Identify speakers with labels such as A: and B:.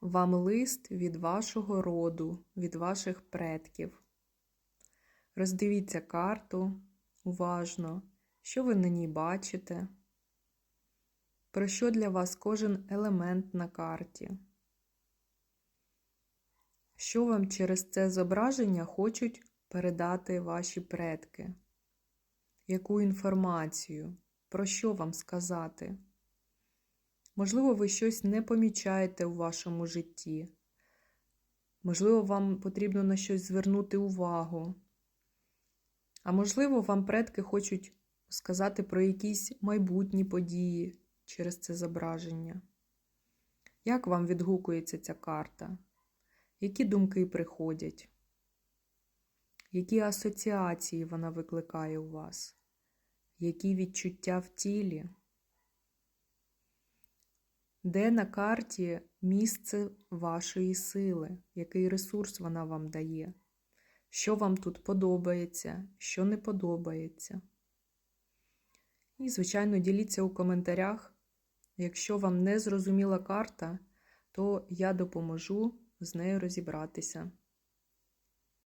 A: вам лист від вашого роду, від ваших предків. Роздивіться карту уважно, що ви на ній бачите, про що для вас кожен елемент на карті. Що вам через це зображення хочуть передати ваші предки? Яку інформацію? Про що вам сказати? Можливо, ви щось не помічаєте у вашому житті. Можливо, вам потрібно на щось звернути увагу. А можливо, вам предки хочуть сказати про якісь майбутні події через це зображення. Як вам відгукується ця карта? Які думки приходять? Які асоціації вона викликає у вас? Які відчуття в тілі? Де на карті місце вашої сили? Який ресурс вона вам дає? Що вам тут подобається, що не подобається? І, звичайно, діліться у коментарях. Якщо вам не зрозуміла карта, то я допоможу з нею розібратися.